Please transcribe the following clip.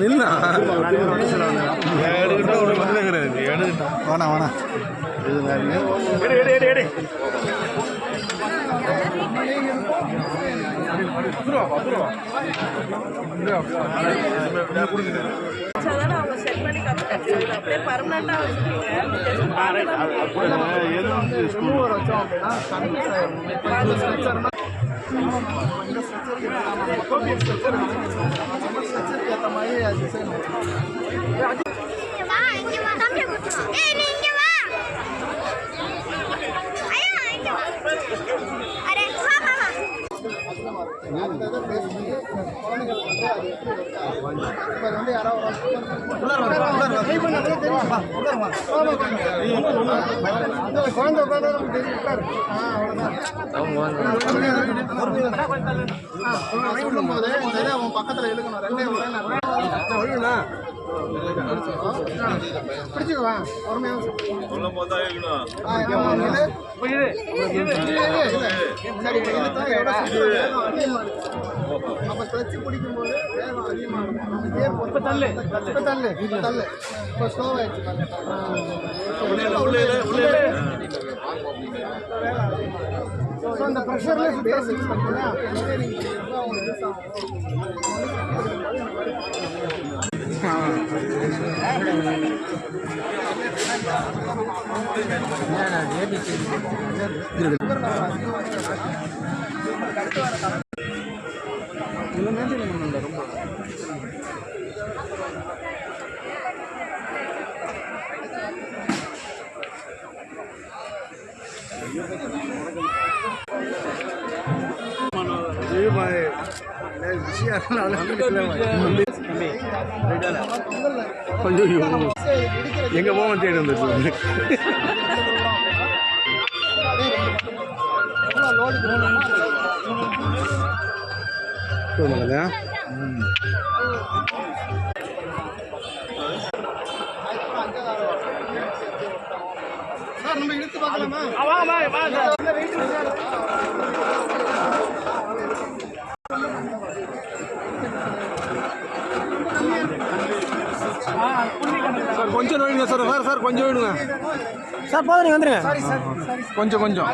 நின்னா எடுக்கிட்டா ஒரு மருந்து கிடையாது. எடுக்கிட்டா வேணாம் வேணாம் எடு. அவங்க செட் பண்ணி கற்றுக்கிட்டு அப்படியே பர்மனெண்ட்டாக ஸ்ட்ரக்சருக்கு ஏற்ற மாதிரி டிசைன் குழந்தை உட்கார்ந்தா நமக்கு தெரியும். உட்காரு. ஆ, அவ்வளவுதான். பக்கத்துல இழுக்கணும் ரெண்டே ஒரே நேரம். பிடிச்சுக்குவா பொறுமையா சொல்லும் போது தான் இருக்கணும் ஆ, ஆ, இது. இரு, இரு, இரு. சரி, இழுத்தா எவ்வளவு சீக்கிரம் வேகம் அதிகமா இருக்கு. அப்ப கிளச்சு பிடிக்கும்போது வேகம் அதிகமா இருக்கும். இப்ப தள்ளு இப்ப தள்ளு இப்ப. உள்ளே உள்ளே. So, அந்த ப்ரெஷர்ல இன்ஜினியரிங் அவங்க யூஸ் ஆகும் మన கொஞ்சம் எங்க போவோம் தேடி வந்துச்சு எவ்வளவு லோடு சொல்லுங்க. சார் நம்ம இழுத்து பார்க்கலாமா? சார் கொஞ்சம் நோயிடுங்க சார். சார் சார் கொஞ்சம் விடுங்க சார் போதும் வந்துருங்க. கொஞ்சம் கொஞ்சம்.